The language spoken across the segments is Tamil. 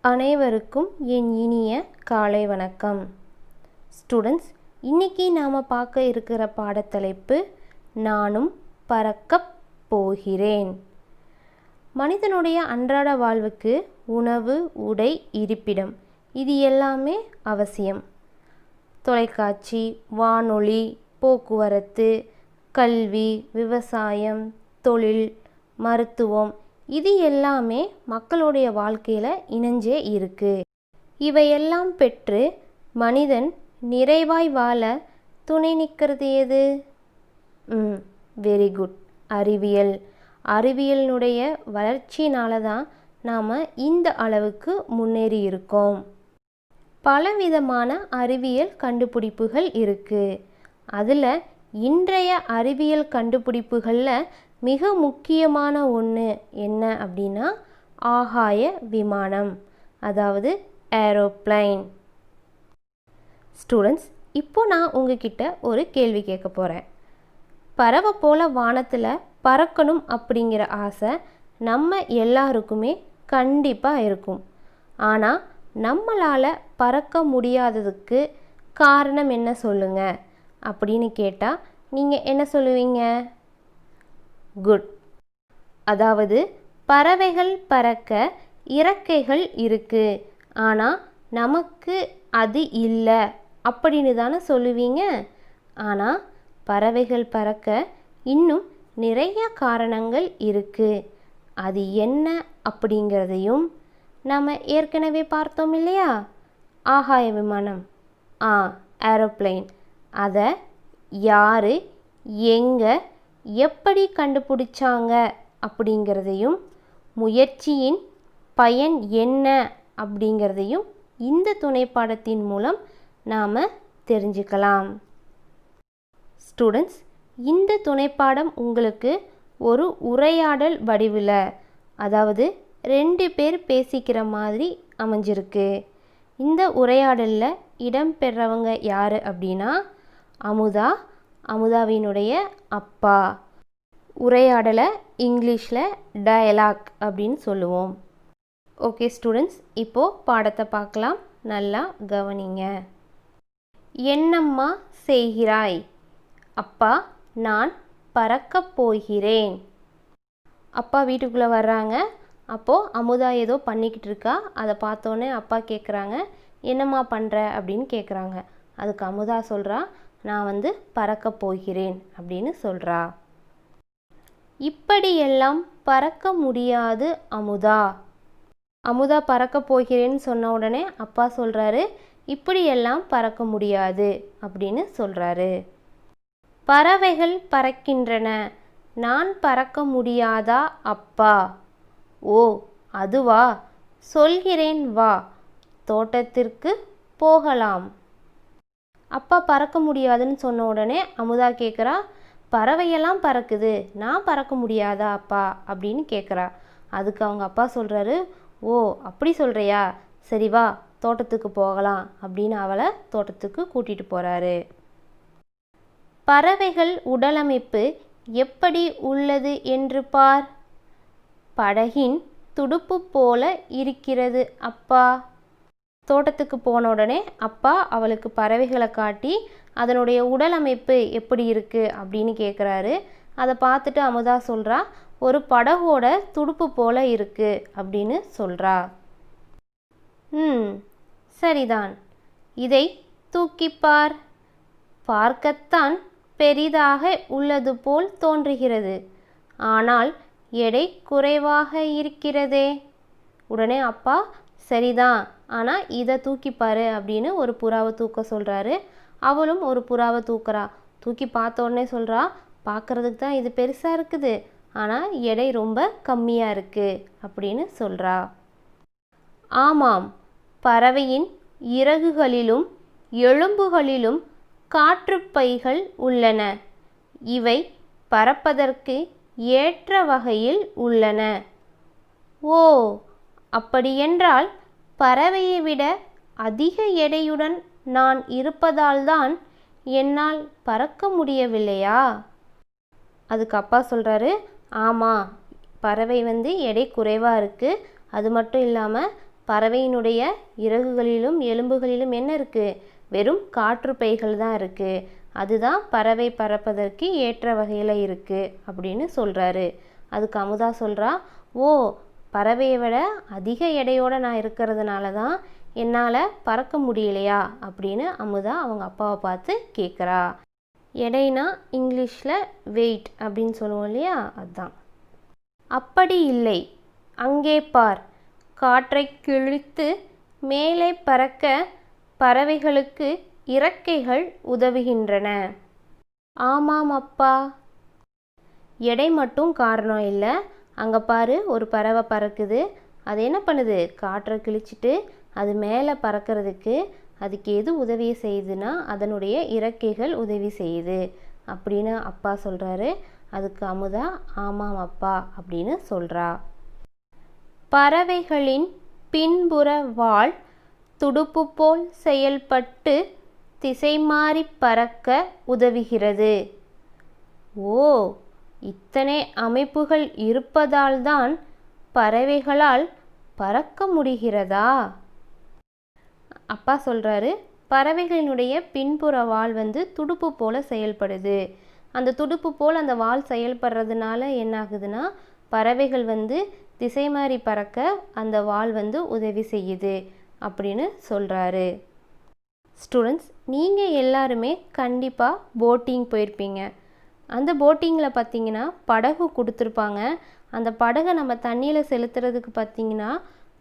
அனைவருக்கும் என் இனிய காலை வணக்கம். ஸ்டூடெண்ட்ஸ் இன்னைக்கு நாம் பார்க்க இருக்கிற பாடத்தலைப்பு நானும் பறக்கப் போகிறேன். மனிதனுடைய அன்றாட வாழ்வுக்கு உணவு உடை இருப்பிடம் இது எல்லாமே அவசியம். தொலைக்காட்சி வானொலி போக்குவரத்து கல்வி விவசாயம் தொழில் மருத்துவம் இது எல்லாமே மக்களுடைய வாழ்க்கையில் இணைஞ்சே இருக்கு. இவையெல்லாம் பெற்று மனிதன் நிறைவாய் வாழ துணை நிற்கிறது எது ம் வெரி குட் அறிவியல். அறிவியலினுடைய வளர்ச்சியினால தான் நாம் இந்த அளவுக்கு முன்னேறி இருக்கோம். பலவிதமான அறிவியல் கண்டுபிடிப்புகள் இருக்குது அதில் இன்றைய அறிவியல் கண்டுபிடிப்புகளில் மிக முக்கியமான ஒன்று என்ன அப்படின்னா ஆகாய விமானம் அதாவது ஏரோப்ளைன். ஸ்டூடெண்ட்ஸ் இப்போ நான் உங்ககிட்ட ஒரு கேள்வி கேட்க போகிறேன் பறவை போல வானத்தில் பறக்கணும் அப்படிங்கிற ஆசை நம்ம எல்லாருக்குமே கண்டிப்பாக இருக்கும். ஆனால் நம்மளால் பறக்க முடியாததுக்கு காரணம் என்ன சொல்லுங்கள் அப்படின்னு கேட்டால் நீங்கள் என்ன சொல்லுவீங்க? குட் அதாவது பறவைகள் பறக்க இறக்கைகள் இருக்கு. ஆனால் நமக்கு அது இல்லை. அப்படின்னு தானே சொல்லுவீங்க? ஆனால் பறவைகள் பறக்க இன்னும் நிறைய காரணங்கள் இருக்கு. அது என்ன அப்படிங்கிறதையும் நம்ம ஏற்கனவே பார்த்தோம் இல்லையா? ஆகாய விமானம். ஆ ஏரோப்ளைன் அதை யார் எங்கே எப்படி கண்டுபிடிச்சாங்க அப்படிங்கிறதையும் முயற்சியின் பயன் என்ன அப்படிங்கிறதையும் இந்த துணைப்பாடத்தின் மூலம் நாம் தெரிஞ்சுக்கலாம். ஸ்டூடெண்ட்ஸ் இந்த துணைப்பாடம் உங்களுக்கு ஒரு உரையாடல் வடிவில் அதாவது ரெண்டு பேர் பேசிக்கிற மாதிரி அமைஞ்சிருக்கு. இந்த உரையாடலில் இடம்பெறவங்க யார் அப்படின்னா அமுதா அமுதாவினுடைய அப்பா. உரையாடலை இங்கிலீஷில் டயலாக் அப்படின்னு சொல்லுவோம். ஓகே ஸ்டூடெண்ட்ஸ் இப்போது பாடத்தை பார்க்கலாம். நல்லா கவனிங்க. என்னம்மா செய்கிறாய்? அப்பா நான் பறக்கப் போகிறேன். அப்பா வீட்டுக்குள்ளே வர்றாங்க. அப்போது அமுதா ஏதோ பண்ணிக்கிட்டு இருக்கா. அதை பார்த்தோன்னே அப்பா கேட்குறாங்க என்னம்மா பண்ணுற அப்படின்னு கேட்குறாங்க அதுக்கு அமுதா சொல்கிறா நான் வந்து பறக்க போகிறேன் அப்படின்னு சொல்கிறா இப்படியெல்லாம் பறக்க முடியாது அமுதா. அமுதா பறக்க போகிறேன்னு சொன்ன உடனே அப்பா சொல்கிறாரு இப்படியெல்லாம் பறக்க முடியாது அப்படின்னு சொல்கிறாரு பறவைகள் பறக்கின்றன நான் பறக்க முடியாதா அப்பா? ஓ அதுவா? சொல்கிறேன் வா. தோட்டத்திற்கு போகலாம். அப்பா பறக்க முடியாதுன்னு சொன்ன உடனே அமுதா கேட்குறா பறவையெல்லாம் பறக்குது. நான் பறக்க முடியாதா அப்பா? அப்படின்னு கேட்குறா அதுக்கு அவங்க அப்பா சொல்கிறாரு ஓ அப்படி சொல்கிறியா சரி வா தோட்டத்துக்கு போகலாம் அப்படின்னு அவளை தோட்டத்துக்கு கூட்டிகிட்டு போகிறாரு பறவைகள் உடலமைப்பு எப்படி உள்ளது என்று பார். படகின் துடுப்பு போல இருக்கிறது அப்பா. தோட்டத்துக்கு போன உடனே அப்பா அவளுக்கு பறவைகளை காட்டி அதனுடைய உடல் அமைப்பு எப்படி இருக்குது அப்படின்னு கேட்குறாரு அதை பார்த்துட்டு அமுதா சொல்கிறா ஒரு படகோட துடுப்பு போல இருக்குது அப்படின்னு சொல்கிறா ம் சரிதான். இதை தூக்கிப்பார் பார்க்கத்தான் பெரிதாக உள்ளது போல் தோன்றுகிறது. ஆனால் எடை குறைவாக இருக்கிறதே. உடனே அப்பா சரிதான் ஆனால் இதை தூக்கிப்பாரு அப்படின்னு ஒரு புறாவை தூக்க சொல்கிறாரு அவளும் ஒரு புறாவை தூக்குறா. தூக்கி பார்த்த உடனே சொல்கிறா பார்க்குறதுக்கு தான் இது பெருசாக இருக்குது. ஆனால் எடை ரொம்ப கம்மியாக இருக்குது அப்படின்னு சொல்கிறா ஆமாம் பறவையின் இறகுகளிலும் எலும்புகளிலும் காற்றுப்பைகள் உள்ளன. இவை பறப்பதற்கு ஏற்ற வகையில் உள்ளன. ஓ அப்படியென்றால் பறவையை விட அதிக எடையுடன் நான் இருப்பதால்தான் என்னால் பறக்க முடியவில்லையா? அதுக்கு அப்பா சொல்கிறாரு ஆமாம் பறவை வந்து எடை குறைவாக இருக்குது அது மட்டும் இல்லாமல் பறவையினுடைய இறகுகளிலும் எலும்புகளிலும் என்ன இருக்குது வெறும் காற்று பைகள் தான் இருக்குது அதுதான் பறவை பறப்பதற்கு ஏற்ற வகையில் இருக்குது அப்படின்னு சொல்கிறாரு அதுக்கு அமுதா சொல்கிறா ஓ பறவையை விட அதிக எடையோடு நான் இருக்கிறதுனால தான் என்னால் பறக்க முடியலையா அப்படின்னு அமுதா அவங்க அப்பாவை பார்த்து கேட்குறா எடைனா இங்கிலீஷில் வெயிட் அப்படின்னு சொல்லுவோம் இல்லையா? அதுதான் அப்படி இல்லை. அங்கே பார். காற்றை கிழித்து மேலே பறக்க பறவைகளுக்கு இறக்கைகள் உதவுகின்றன. ஆமாம் அப்பா. எடை மட்டும் காரணம் இல்லை. அங்கே பாரு ஒரு பறவை பறக்குது. அது என்ன பண்ணுது? காற்றை கிழிச்சிட்டு அது மேலே பறக்கிறதுக்கு அதுக்கு எது உதவி செய்யுதுன்னா அதனுடைய இறக்கைகள் உதவி செய்யுது அப்படின்னு அப்பா சொல்கிறாரு அதுக்கு அமுதா ஆமாம் அப்பா அப்படின்னு சொல்கிறா பறவைகளின் பின்புற வாழ் துடுப்பு போல் செயல்பட்டு திசை மாறி பறக்க உதவுகிறது. ஓ இத்தனை அமைப்புகள் இருப்பதால்தான் பறவைகளால் பறக்க முடிகிறதா? அப்பா சொல்கிறாரு பறவைகளினுடைய பின்புற வால் வந்து துடுப்பு போல் செயல்படுது. அந்த துடுப்பு போல் அந்த வால் செயல்படுறதுனால என்ன ஆகுதுன்னா பறவைகள் வந்து திசை மாறி பறக்க அந்த வால் வந்து உதவி செய்யுது அப்படின்னு சொல்கிறாரு ஸ்டூடெண்ட்ஸ் நீங்கள் எல்லாருமே கண்டிப்பாக போட்டிங் போயிருப்பீங்க. அந்த போட்டிங்கில் பார்த்திங்கன்னா படகு கொடுத்துருப்பாங்க. அந்த படகை நம்ம தண்ணியில் செலுத்துறதுக்கு பார்த்தீங்கன்னா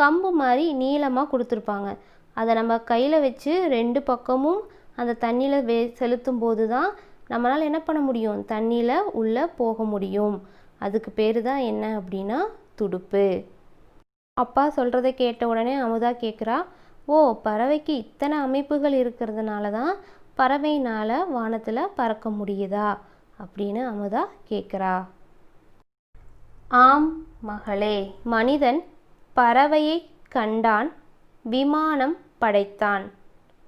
கம்பு மாதிரி நீளமாக கொடுத்துருப்பாங்க. அதை நம்ம கையில் வச்சு ரெண்டு பக்கமும் அந்த தண்ணியில் வே செலுத்தும் போது தான் நம்மளால் என்ன பண்ண முடியும்? தண்ணியில் உள்ளே போக முடியும். அதுக்கு பேர் தான் என்ன அப்படின்னா துடுப்பு. அப்பா சொல்கிறத கேட்ட உடனே அமுதா கேட்குறா ஓ பறவைக்கு இத்தனை அமைப்புகள் இருக்கிறதுனால தான் பறவையினால் வானத்தில் பறக்க முடியுதா? அப்படின்னு அமுதா கேட்குறா. ஆம் மகளே மனிதன் பறவையை கண்டான் விமானம் படைத்தான்.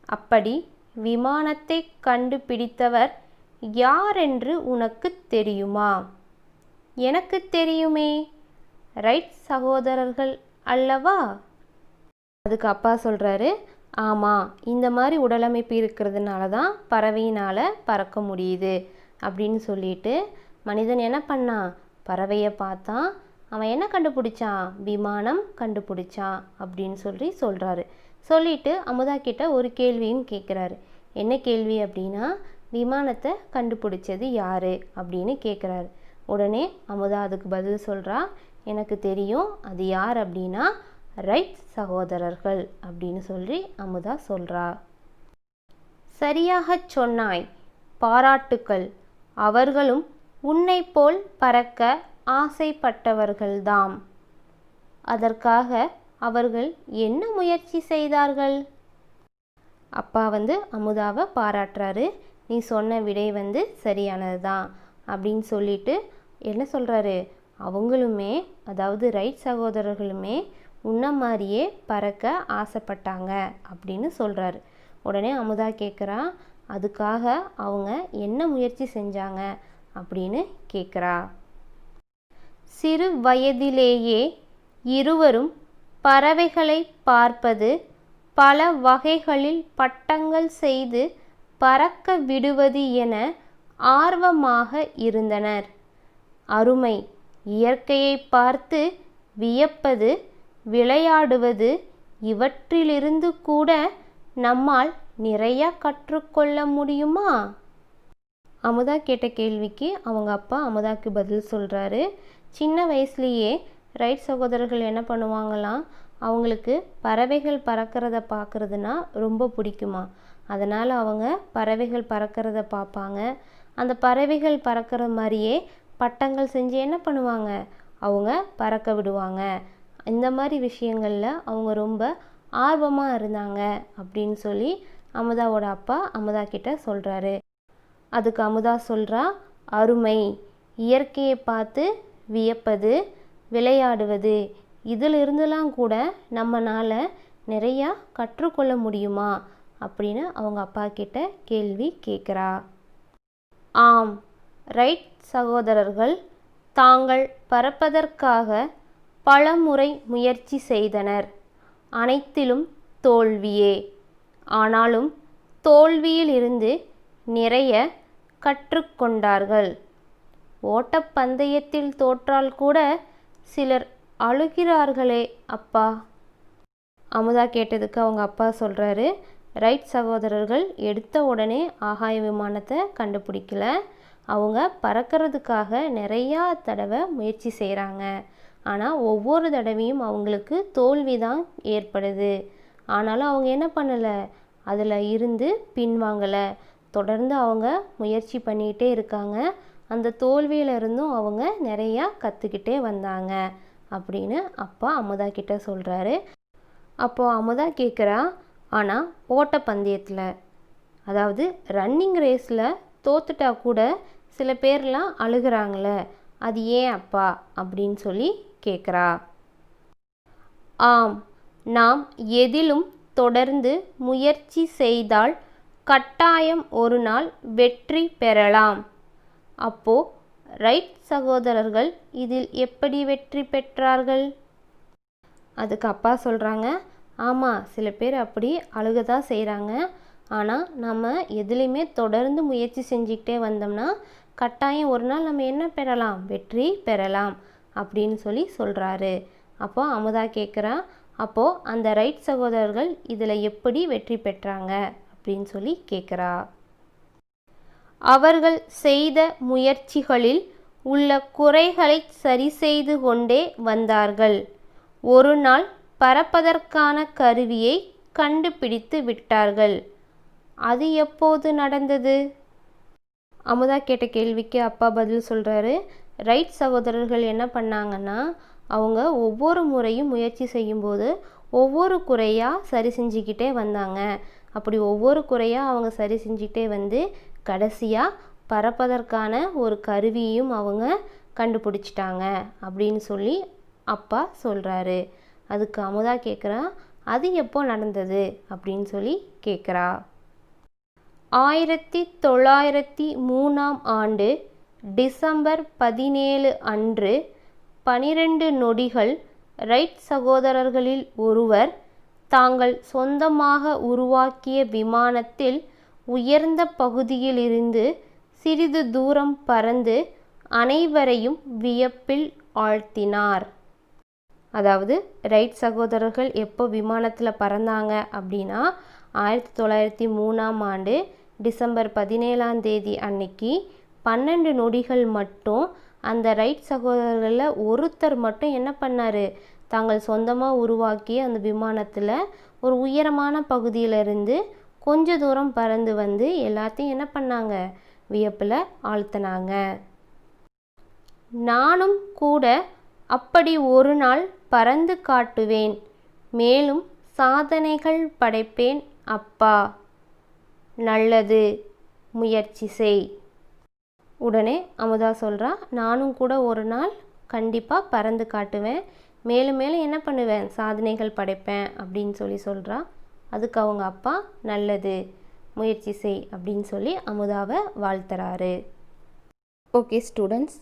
அப்படி விமானத்தை கண்டுபிடித்தவர் யாரென்று உனக்கு தெரியுமா? எனக்கு தெரியுமே. ரைட் சகோதரர்கள் அல்லவா? அதுக்கு அப்பா சொல்கிறாரு ஆமாம் இந்த மாதிரி உடலமைப்பு இருக்கிறதுனால தான் பறவையினால் பறக்க முடியுது. அப்படின்னு சொல்லிட்டு மனிதன் என்ன பண்ணான் பறவையை பார்த்தான் அவன் என்ன கண்டுபிடிச்சான் விமானம் கண்டுபிடிச்சான் அப்படின்னு சொல்லி சொல்கிறாரு சொல்லிட்டு அமுதா கிட்ட ஒரு கேள்வியும் கேட்குறாரு என்ன கேள்வி அப்படின்னா விமானத்தை கண்டுபிடிச்சது யார் அப்படின்னு கேட்குறாரு உடனே அமுதா அதுக்கு பதில் சொல்கிறா எனக்கு தெரியும் அது யார் அப்படின்னா ரைட் சகோதரர்கள் அப்படின்னு சொல்லி அமுதா சொல்கிறா சரியாகச் சொன்னாய் பாராட்டுக்கள். அவர்களும் உன்னை போல் பறக்க ஆசைப்பட்டவர்கள்தாம். அதற்காக அவர்கள் என்ன முயற்சி செய்தார்கள்? அப்பா வந்து அமுதாவை பாராட்டுறாரு. நீ சொன்ன விடை வந்து சரியானது தான் அப்படின்னு சொல்லிட்டு என்ன சொல்கிறாரு அவங்களுமே அதாவது ரைட் சகோதரர்களுமே உன்ன மாதிரியே பறக்க ஆசைப்பட்டாங்க அப்படின்னு சொல்கிறாரு உடனே அமுதா கேட்குறா அதுக்காக அவங்க என்ன முயற்சி செஞ்சாங்க அப்படின்னு கேட்குறா சிறு வயதிலேயே இருவரும் பறவைகளை பார்ப்பது பல வகைகளில் பட்டங்கள் செய்து பறக்க விடுவது என ஆர்வமாக இருந்தனர். அருமை இயற்கையை பார்த்து வியப்பது விளையாடுவது இவற்றிலிருந்து கூட நம்மால் நிறைய கற்றுக்கொள்ள முடியுமா? அமுதா கேட்ட கேள்விக்கு அவங்க அப்பா அமுதாக்கு பதில் சொல்கிறாரு சின்ன வயசுலேயே ரைட் சகோதரர்கள் என்ன பண்ணுவாங்களாம் அவங்களுக்கு பறவைகள் பறக்கிறத பார்க்குறதுனா ரொம்ப பிடிக்குமா? அதனால் அவங்க பறவைகள் பறக்கிறத பார்ப்பாங்க அந்த பறவைகள் பறக்கிற மாதிரியே பட்டங்கள் செஞ்சு என்ன பண்ணுவாங்க? அவங்க பறக்க விடுவாங்க. இந்த மாதிரி விஷயங்களில் அவங்க ரொம்ப ஆர்வமாக இருந்தாங்க அப்படின்னு சொல்லி அமுதாவோட அப்பா அமுதா கிட்ட சொல்கிறாரு அதுக்கு அமுதா சொல்கிறா அருமை. இயற்கையை பார்த்து வியப்பது விளையாடுவது இதிலிருந்துலாம் கூட நம்மளால் நிறையா கற்றுக்கொள்ள முடியுமா? அப்படின்னு அவங்க அப்பா கிட்ட கேள்வி கேட்குறா ஆம் ரைட் சகோதரர்கள். தாங்கள் பறப்பதற்காக பலமுறை முயற்சி செய்தனர். அனைத்திலும் தோல்வியே. ஆனாலும் தோல்வியில் இருந்து நிறைய கற்றுக்கொண்டார்கள். ஓட்டப்பந்தயத்தில் தோற்றால் கூட சிலர் அழுகிறார்களே அப்பா. அமுதா கேட்டதுக்கு அவங்க அப்பா சொல்கிறாரு ரைட் சகோதரர்கள் எடுத்த உடனே ஆகாய விமானத்தை கண்டுபிடிக்கல. அவங்க பறக்கிறதுக்காக நிறையா தடவை முயற்சி செய்கிறாங்க ஆனால் ஒவ்வொரு தடவையும் அவங்களுக்கு தோல்வி தான் ஏற்படுது. ஆனாலும் அவங்க என்ன பண்ணலை? அதில் இருந்து பின்வாங்கலை. தொடர்ந்து அவங்க முயற்சி பண்ணிக்கிட்டே இருக்காங்க. அந்த தோல்வியிலிருந்தும் அவங்க நிறையா கற்றுக்கிட்டே வந்தாங்க அப்படின்னு அப்பா அமுதா கிட்ட சொல்கிறாரு அப்போது அமுதா கேட்குறா ஆனால் ஓட்டப்பந்தயத்தில் அதாவது ரன்னிங் ரேஸில் தோத்துட்டா கூட சில பேர்லாம் அழுகிறாங்களே அது ஏன் அப்பா? அப்படின்னு சொல்லி கேட்குறா ஆம் நாம் எதிலும் தொடர்ந்து முயற்சி செய்தால் கட்டாயம் ஒரு நாள் வெற்றி பெறலாம். அப்போ ரைட் சகோதரர்கள் இதில் எப்படி வெற்றி பெற்றார்கள்? அதுக்கு அப்பா சொல்கிறாங்க ஆமாம் சில பேர் அப்படி அழுக தான் செய்கிறாங்க ஆனால் நம்ம எதுலேயுமே தொடர்ந்து முயற்சி செஞ்சுக்கிட்டே வந்தோம்னா கட்டாயம் ஒரு நாள் நம்ம என்ன பெறலாம்? வெற்றி பெறலாம். அப்படின்னு சொல்லி சொல்கிறாரு அப்போ அமுதா கேட்குறா அப்போது அந்த ரைட் சகோதரர்கள் இதில் எப்படி வெற்றி பெற்றாங்க அப்படின்னு சொல்லி கேட்குறா அவர்கள் செய்த முயற்சிகளில் உள்ள குறைகளை சரி செய்து கொண்டே வந்தார்கள். ஒரு நாள் பறப்பதற்கான கருவியை கண்டுபிடித்து விட்டார்கள். அது எப்போது நடந்தது? அமுதா கேட்ட கேள்விக்கு அப்பா பதில் சொல்கிறாரு ரைட் சகோதரர்கள் என்ன பண்ணாங்கன்னா அவங்க ஒவ்வொரு முறையும் முயற்சி செய்யும்போது ஒவ்வொரு குறையாக சரி செஞ்சுக்கிட்டே வந்தாங்க. அப்படி ஒவ்வொரு குறையாக அவங்க சரி செஞ்சுக்கிட்டே வந்து கடைசியாக பறப்பதற்கான ஒரு கருவியும் அவங்க கண்டுபிடிச்சிட்டாங்க அப்படின்னு சொல்லி அப்பா சொல்கிறாரு அதுக்கு அமுதா கேட்குறா அது எப்போ நடந்தது? அப்படின்னு சொல்லி கேட்குறா ஆயிரத்தி தொள்ளாயிரத்தி மூணாம் ஆண்டு டிசம்பர் பதினேழு அன்று பனிரெண்டு நொடிகள் ரைட் சகோதரர்களில் ஒருவர் தாங்கள் சொந்தமாக உருவாக்கிய விமானத்தில் உயர்ந்த பகுதியிலிருந்து சிறிது தூரம் பறந்து அனைவரையும் வியப்பில் ஆழ்த்தினார். அதாவது ரைட் சகோதரர்கள் எப்போ விமானத்தில் பறந்தாங்க அப்படின்னா ஆயிரத்தி தொள்ளாயிரத்தி மூணாம் ஆண்டு டிசம்பர் பதினேழாம் தேதி அன்னைக்கு பன்னெண்டு நொடிகள் மட்டும் அந்த ரைட் சகோதரர்களில் ஒருத்தர் மட்டும் என்ன பண்ணார்? தாங்கள் சொந்தமாக உருவாக்கிய அந்த விமானத்தில் ஒரு உயரமான பகுதியிலிருந்து கொஞ்ச தூரம் பறந்து வந்து எல்லாத்தையும் என்ன பண்ணாங்க? வியப்பில் ஆழ்த்தினாங்க. நானும் கூட அப்படி ஒரு நாள் பறந்து காட்டுவேன். மேலும் சாதனைகள் படைப்பேன் அப்பா. நல்லது. முயற்சி செய். உடனே அமுதா சொல்கிறா நானும் கூட ஒரு நாள் கண்டிப்பாக பறந்து காட்டுவேன். மேலும் மேலும் என்ன பண்ணுவேன்? சாதனைகள் படைப்பேன் அப்படின்னு சொல்லி சொல்கிறா அதுக்கு அவங்க அப்பா நல்லது. முயற்சி செய் அப்படின்னு சொல்லி அமுதாவை வாழ்த்துறாரு. ஓகே ஸ்டூடெண்ட்ஸ்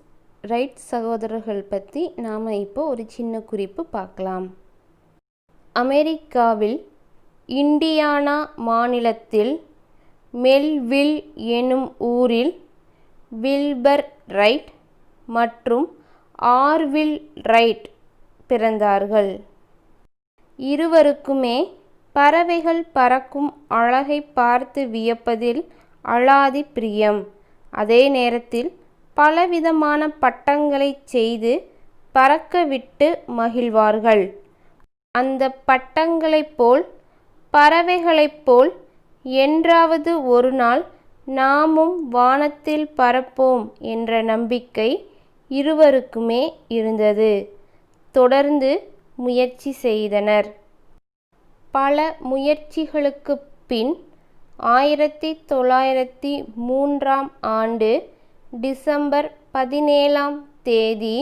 ரைட் சகோதரர்கள் பற்றி நாம் இப்போ ஒரு சின்ன குறிப்பு பார்க்கலாம். அமெரிக்காவில் இண்டியானா மாநிலத்தில் மெல்வில் எனும் ஊரில் வில்பர் ரைட் மற்றும் ஆர்வில் ரைட் பிறந்தார்கள். இருவருக்குமே பறவைகள் பறக்கும் அழகை பார்த்து வியப்பதில் அழாதி பிரியம். அதே நேரத்தில் பலவிதமான பட்டங்களை செய்து பறக்க விட்டு மகிழ்வார்கள். அந்த பட்டங்களைப் போல் பறவைகளைப் போல் என்றாவது ஒரு நாள் நாமும் வானத்தில் பறப்போம் என்ற நம்பிக்கை இருவருக்குமே இருந்தது. தொடர்ந்து முயற்சி செய்தனர். பல முயற்சிகளுக்குப் பின் ஆயிரத்தி தொள்ளாயிரத்தி மூன்றாம் ஆண்டு டிசம்பர் பதினேழாம் தேதி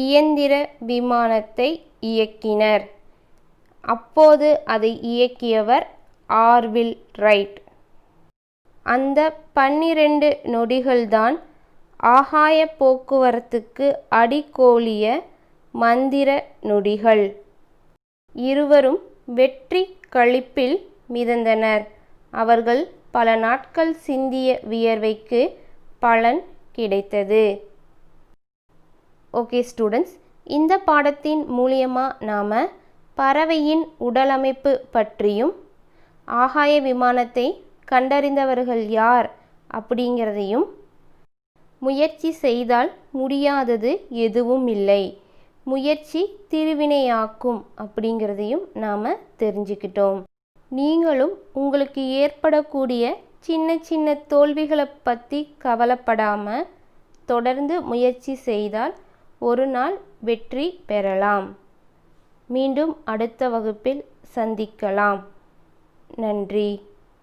இயந்திர விமானத்தை இயக்கினர். அப்போது அதை இயக்கியவர் ஆர்வில் ரைட். அந்த பன்னிரண்டு நொடிகள்தான் ஆகாய போக்குவரத்துக்கு அடிக்கோலிய மந்திர நொடிகள். இருவரும் வெற்றி களிப்பில் மிதந்தனர். அவர்கள் பல நாட்கள் சிந்திய வியர்வைக்கு பலன் கிடைத்தது. ஓகே ஸ்டூடெண்ட்ஸ் இந்த பாடத்தின் மூலியமா நாம் பறவையின் உடலமைப்பு பற்றியும் ஆகாய விமானத்தை கண்டறிந்தவர்கள் யார் அப்படிங்கிறதையும் முயற்சி செய்தால் முடியாதது எதுவும் இல்லை. முயற்சி திருவினையாக்கும் அப்படிங்கிறதையும் நாம் தெரிஞ்சுக்கிட்டோம். நீங்களும் உங்களுக்கு ஏற்படக்கூடிய சின்ன சின்ன தோல்விகளை பற்றி கவலைப்படாமல் தொடர்ந்து முயற்சி செய்தால் ஒரு நாள் வெற்றி பெறலாம். மீண்டும் அடுத்த வகுப்பில் சந்திக்கலாம். நன்றி.